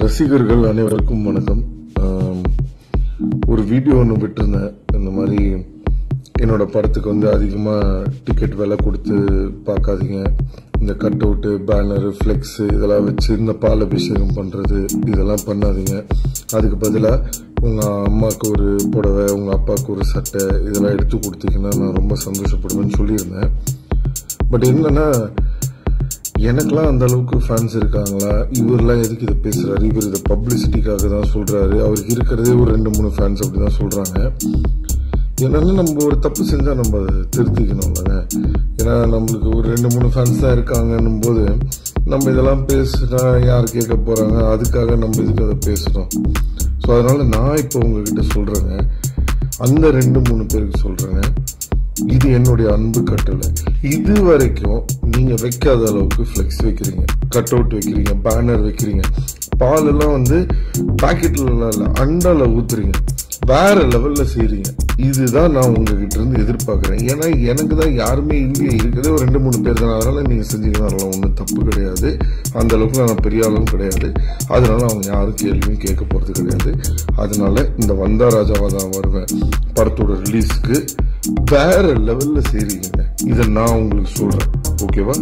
ரசிகர்கள் அனைவருக்கும் வணக்கம். ஒரு வீடியோ ஒன்று விட்டுருந்தேன். இந்த மாதிரி என்னோட படத்துக்கு வந்து அதிகமாக டிக்கெட் விலை கொடுத்து பார்க்காதீங்க. இந்த கட் அவுட்டு பேனரு ஃப்ளெக்ஸு இதெல்லாம் வச்சு இந்த பால் அபிஷேகம் பண்ணுறது இதெல்லாம் பண்ணாதீங்க. அதுக்கு பதிலாக உங்கள் அம்மாவுக்கு ஒரு புடவை உங்கள் அப்பாவுக்கு ஒரு சட்டை இதெல்லாம் எடுத்து கொடுத்தீங்கன்னா நான் ரொம்ப சந்தோஷப்படுவேன்னு சொல்லியிருந்தேன். பட் என்னென்னா எனக்கெலாம் அந்த அளவுக்கு ஃபேன்ஸ் இருக்காங்களா? இவரெலாம் எதுக்கு இதை பேசுகிறாரு இவர் இதை பப்ளிசிட்டிக்காக தான் சொல்கிறாரு அவருக்கு இருக்கிறதே ஒரு ரெண்டு மூணு ஃபேன்ஸ் அப்படி தான் சொல்கிறாங்க என்னன்னா நம்ம ஒரு தப்பு செஞ்சால் நம்ம அதை திருத்திக்கணும்லங்க ஏன்னா நம்மளுக்கு ஒரு ரெண்டு மூணு ஃபேன்ஸ் தான் இருக்காங்கன்னும் போது நம்ம இதெல்லாம் பேசுனா யார் கேட்க போகிறாங்க அதுக்காக நம்ம இதுக்கு அதை பேசுகிறோம் ஸோ அதனால் நான் இப்போ உங்ககிட்ட சொல்கிறேங்க அந்த ரெண்டு மூணு பேருக்கு சொல்கிறேங்க இது என்னுடைய அன்பு கட்டளை. இது வரைக்கும் நீங்க வைக்காத அளவுக்கு ஃப்ளெக்ஸ் வைக்கிறீங்க. கட் அவுட் வைக்கிறீங்க பேனர் வைக்கிறீங்க. பால் எல்லாம் வந்து பாக்கெட்ல இல்லை அண்டால ஊத்துறீங்க. வேற லெவல்ல செய்றீங்க. இதுதான் நான் உங்ககிட்ட இருந்து எதிர்பார்க்கறேன். ஏன்னா எனக்கு தான் யாருமே இங்கே இருக்கிறதே ஒரு ரெண்டு மூணு பேர் தான். அதனால நீங்க செஞ்சீங்கன்னா அதெல்லாம் ஒன்றும் தப்பு கிடையாது. அந்த அளவுக்கு நான் பெரிய ஆளும் கிடையாது. அதனால அவங்க யாரும் கேள்வியும் கேட்க போறது கிடையாது. அதனால இந்த வந்தா ராஜாவா தான் வருவேன். படத்தோட ரிலீஸ்க்கு வேற லெவல்ல செய்றீங்க இதை நான் உங்களுக்கு சொல்றேன். ஓகேவா